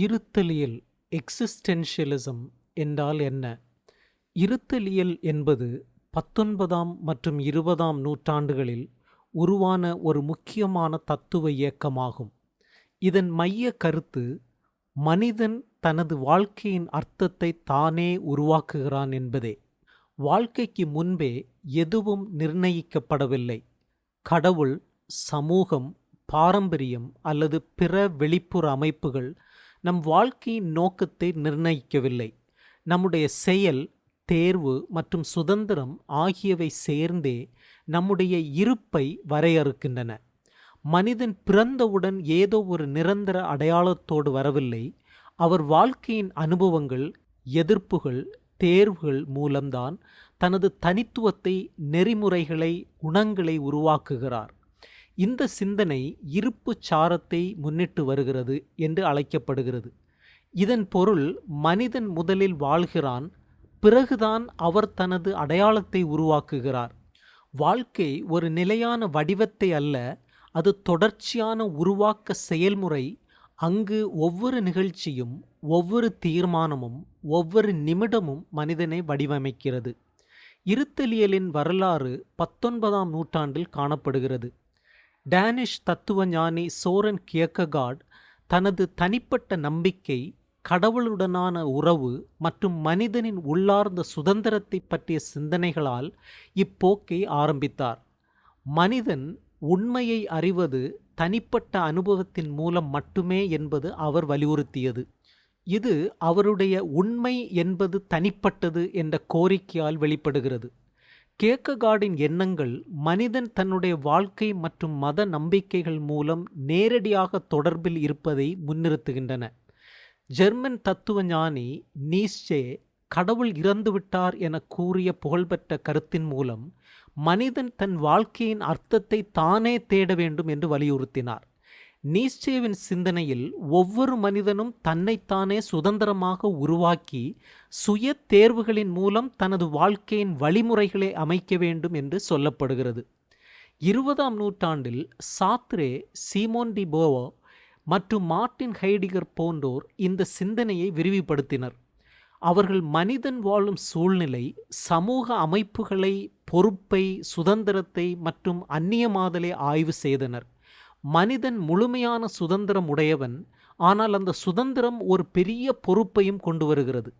இருத்தலியல் existentialism என்றால் என்ன? இருத்தலியல் என்பது பத்தொன்பதாம் மற்றும் இருபதாம் நூற்றாண்டுகளில் உருவான ஒரு முக்கியமான தத்துவ இயக்கமாகும். இதன் மைய கருத்து மனிதன் தனது வாழ்க்கையின் அர்த்தத்தை தானே உருவாக்குகிறான் என்பதே. வாழ்க்கைக்கு முன்பே எதுவும் நிர்ணயிக்கப்படவில்லை. கடவுள் சமூகம் பாரம்பரியம் அல்லது பிற வெளிப்புற அமைப்புகள் நம் வாழ்க்கையின் நோக்கத்தை நிர்ணயிக்கவில்லை. நம்முடைய செயல் தேர்வு மற்றும் சுதந்திரம் ஆகியவை சேர்ந்தே நம்முடைய இருப்பை வரையறுக்கின்றன. மனிதன் பிறந்தவுடன் ஏதோ ஒரு நிரந்தர அடையாளத்தோடு வரவில்லை. அவர் வாழ்க்கையின் அனுபவங்கள் எதிர்ப்புகள் தேர்வுகள் மூலம்தான் தனது தனித்துவத்தை நெறிமுறைகளை குணங்களை உருவாக்குகிறார். இந்த சிந்தனை இருப்பு சாரத்தை முன்னிட்டு வருகிறது என்று அழைக்கப்படுகிறது. இதன் பொருள் மனிதன் முதலில் வாழ்கிறான் பிறகுதான் அவர் தனது அடையாளத்தை உருவாக்குகிறார். வாழ்க்கை ஒரு நிலையான வடிவத்தை அல்ல அது தொடர்ச்சியான உருவாக்க செயல்முறை. அங்கு ஒவ்வொரு நிகழ்ச்சியும் ஒவ்வொரு தீர்மானமும் ஒவ்வொரு நிமிடமும் மனிதனை வடிவமைக்கிறது. இருத்தலியலின் வரலாறு பத்தொன்பதாம் நூற்றாண்டில் காணப்படுகிறது. டேனிஷ் தத்துவ ஞானி சோரன் கியக்ககார்ட் தனது தனிப்பட்ட நம்பிக்கை கடவுளுடனான உறவு மற்றும் மனிதனின் உள்ளார்ந்த சுதந்திரத்தை பற்றிய சிந்தனைகளால் இப்போக்கை ஆரம்பித்தார். மனிதன் உண்மையை அறிவது தனிப்பட்ட அனுபவத்தின் மூலம் மட்டுமே என்பது அவர் வலியுறுத்தியது. இது அவருடைய உண்மை என்பது தனிப்பட்டது என்ற கோரிக்கையால் வெளிப்படுகிறது. கேக்ககார்டின் எண்ணங்கள் மனிதன் தன்னுடைய வாழ்க்கை மற்றும் மத நம்பிக்கைகள் மூலம் நேரடியாக தொடர்பில் இருப்பதை முன்னிறுத்துகின்றன. ஜெர்மன் தத்துவ ஞானி நீஸ்சே கடவுள் இறந்துவிட்டார் என கூறிய புகழ்பெற்ற கருத்தின் மூலம் மனிதன் தன் வாழ்க்கையின் அர்த்தத்தை தானே தேட வேண்டும் என்று வலியுறுத்தினார். நீச்சேவின் சிந்தனையில் ஒவ்வொரு மனிதனும் தன்னைத்தானே சுதந்திரமாக உருவாக்கி சுய தேர்வுகளின் மூலம் தனது வாழ்க்கையின் வழிமுறைகளை அமைக்க வேண்டும் என்று சொல்லப்படுகிறது. இருபதாம் நூற்றாண்டில் சாத்ரே சீமோன் டி போவோ மற்றும் மார்ட்டின் ஹைடிகர் போன்றோர் இந்த சிந்தனையை விரிவுபடுத்தினர். அவர்கள் மனிதன் வாழும் சூழ்நிலை சமூக அமைப்புகளை பொறுப்பை சுதந்திரத்தை மற்றும் அந்நியமாதலை ஆய்வு செய்தனர். மனிதன் முழுமையான சுதந்திரம் உடையவன் ஆனால் அந்த சுதந்திரம் ஒரு பெரிய பொறுப்பையும் கொண்டு வருகிறது.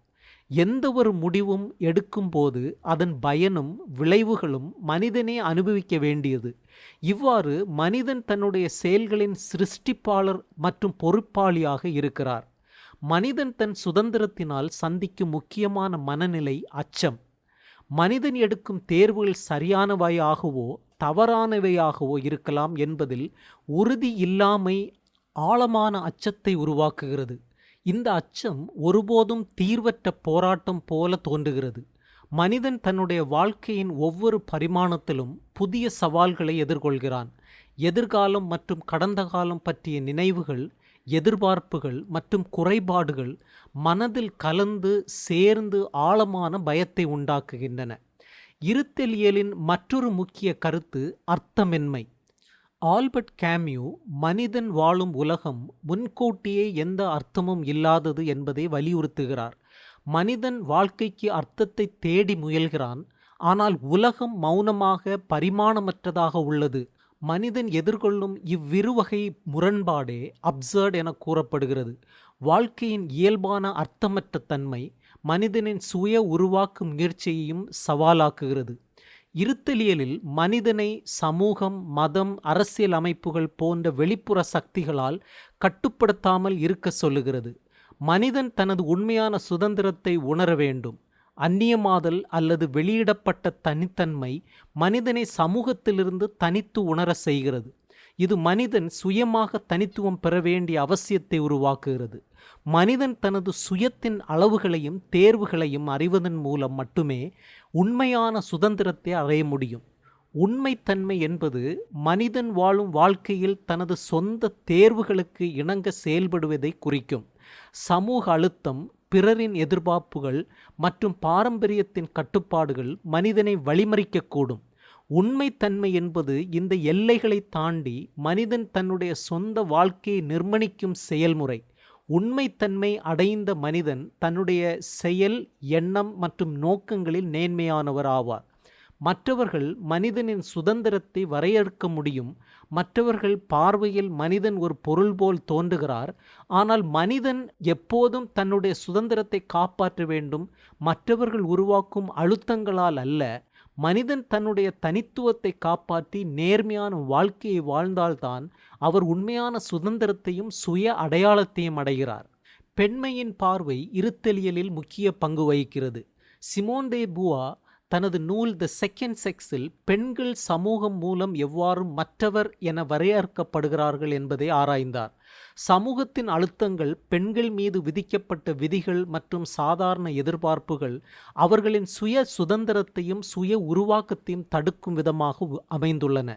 எந்த ஒரு முடிவும் எடுக்கும்போது அதன் பயனும் விளைவுகளும் மனிதனே அனுபவிக்க வேண்டியது. இவ்வாறு மனிதன் தன்னுடைய செயல்களின் சிருஷ்டிப்பாளர் மற்றும் பொறுப்பாளியாக இருக்கிறார். மனிதன் தன் சுதந்திரத்தினால் சந்திக்கும் முக்கியமான மனநிலை அச்சம். மனிதன் எடுக்கும் தேர்வுகள் சரியானவையாகவோ தவறானவையாகவோ இருக்கலாம் என்பதில் உறுதி இல்லாமை ஆழமான அச்சத்தை உருவாக்குகிறது. இந்த அச்சம் ஒருபோதும் தீர்வற்ற போராட்டம் போல தோன்றுகிறது. மனிதன் தன்னுடைய வாழ்க்கையின் ஒவ்வொரு பரிமாணத்திலும் புதிய சவால்களை எதிர்கொள்கிறான். எதிர்காலம் மற்றும் கடந்த காலம் பற்றிய நினைவுகள் எதிர்பார்ப்புகள் மற்றும் குறைபாடுகள் மனதில் கலந்து சேர்ந்து ஆழமான பயத்தை உண்டாக்குகின்றன. இருத்தலியலின் மற்றொரு முக்கிய கருத்து அர்த்தமின்மை. ஆல்பர்ட் கேமியூ மனிதன் வாழும் உலகம் முன்கூட்டியே எந்த அர்த்தமும் இல்லாதது என்பதை வலியுறுத்துகிறார். மனிதன் வாழ்க்கைக்கு அர்த்தத்தை தேடி முயல்கிறான் ஆனால் உலகம் மௌனமாக பரிமாணமற்றதாக உள்ளது. மனிதன் எதிர்கொள்ளும் இவ்விருவகை முரண்பாடே அப்சர்ட் என கூறப்படுகிறது. வாழ்க்கையின் இயல்பான அர்த்தமற்ற தன்மை மனிதனின் சுய உருவாக்கும் முயற்சியையும் சவாலாக்குகிறது. இருத்தலியலில் மனிதனை சமூகம் மதம் அரசியல் அமைப்புகள் போன்ற வெளிப்புற சக்திகளால் கட்டுப்படுத்தாமல் இருக்க சொல்லுகிறது. மனிதன் தனது உண்மையான சுதந்திரத்தை உணர வேண்டும். அந்நியமாதல் அல்லது வெளியிடப்பட்ட தனித்தன்மை மனிதனை சமூகத்திலிருந்து தனித்து உணர செய்கிறது. இது மனிதன் சுயமாக தனித்துவம் பெற வேண்டிய அவசியத்தை உருவாக்குகிறது. மனிதன் தனது சுயத்தின் அளவுகளையும் தேர்வுகளையும் அறிவதன் மூலம் மட்டுமே உண்மையான சுதந்திரத்தை அடைய முடியும். உண்மைத்தன்மை என்பது மனிதன் வாழும் வாழ்க்கையில் தனது சொந்த தேர்வுகளுக்கு இணங்க செயல்படுவதை குறிக்கும். சமூக அழுத்தம் பிறரின் எதிர்பார்ப்புகள் மற்றும் பாரம்பரியத்தின் கட்டுப்பாடுகள் மனிதனை வழிமறிக்கக்கூடும். உண்மைத்தன்மை என்பது இந்த எல்லைகளை தாண்டி மனிதன் தன்னுடைய சொந்த வாழ்க்கையை நிர்மணிக்கும் செயல்முறை. உண்மைத்தன்மை அடைந்த மனிதன் தன்னுடைய செயல் எண்ணம் மற்றும் நோக்கங்களில் நேர்மையானவர் ஆவார். மற்றவர்கள் மனிதனின் சுதந்திரத்தை வரையறுக்க முடியும் மற்றவர்கள் பார்வையில் மனிதன் ஒரு பொருள் போல் தோன்றுகிறார். ஆனால் மனிதன் எப்போதும் தன்னுடைய சுதந்திரத்தை காப்பாற்ற வேண்டும். மற்றவர்கள் உருவாக்கும் அழுத்தங்களால் அல்ல. மனிதன் தன்னுடைய தனித்துவத்தை காப்பாற்றி நேர்மையான வாழ்க்கையை வாழ்ந்தால்தான் அவர் உண்மையான சுதந்திரத்தையும் சுய அடையாளத்தையும் அடைகிறார். பெண்மையின் பார்வை இருத்தலியலில் முக்கிய பங்கு வகிக்கிறது. சிமோன் தே புவா தனது நூல் த செகண்ட் செக்ஸில் பெண்கள் சமூகம் மூலம் எவ்வாறு மற்றவர் என வரையறுக்கப்படுகிறார்கள் என்பதை ஆராய்ந்தார். சமூகத்தின் அழுத்தங்கள் பெண்கள் மீது விதிக்கப்பட்ட விதிகள் மற்றும் சாதாரண எதிர்பார்ப்புகள் அவர்களின் சுய சுதந்திரத்தையும் சுய உருவாக்கத்தையும் தடுக்கும் விதமாக உ- அமைந்துள்ளன.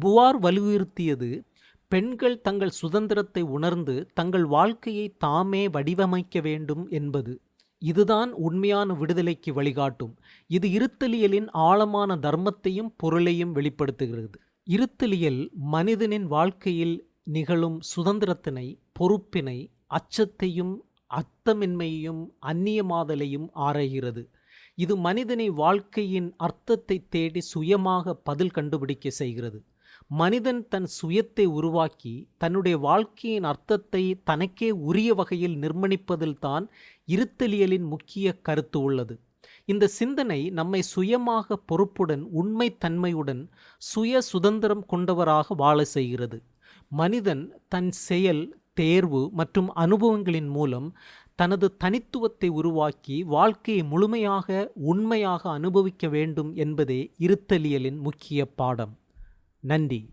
புவார் வலியுறுத்தியது பெண்கள் தங்கள் சுதந்திரத்தை உணர்ந்து தங்கள் வாழ்க்கையை தாமே வடிவமைக்க வேண்டும் என்பது. இதுதான் உண்மையான விடுதலைக்கு வழிகாட்டும். இது இருத்தலியலின் ஆழமான தர்மத்தையும் பொருளையும் வெளிப்படுத்துகிறது. இருத்தலியல் மனிதனின் வாழ்க்கையில் நிகழும் சுதந்திரத்தினை பொறுப்பினை அச்சத்தையும் அர்த்தமின்மையையும் அந்நியமாதலையும் ஆராய்கிறது. இது மனிதனை வாழ்க்கையின் அர்த்தத்தை தேடி சுயமாக பதில் கண்டுபிடிக்க செய்கிறது. மனிதன் தன் சுயத்தை உருவாக்கி தன்னுடைய வாழ்க்கையின் அர்த்தத்தை தனக்கே உரிய வகையில் நிர்மணிப்பதில்தான் இருத்தலியலின் முக்கிய கருத்து உள்ளது. இந்த சிந்தனை நம்மை சுயமாக பொறுப்புடன் உண்மைத்தன்மையுடன் சுய சுதந்திரம் கொண்டவராக வாழ செய்கிறது. மனிதன் தன் செயல் தேர்வு மற்றும் அனுபவங்களின் மூலம் தனது தனித்துவத்தை உருவாக்கி வாழ்க்கையை முழுமையாக உண்மையாக அனுபவிக்க வேண்டும் என்பதே இருத்தலியலின் முக்கிய பாடம். நன்றி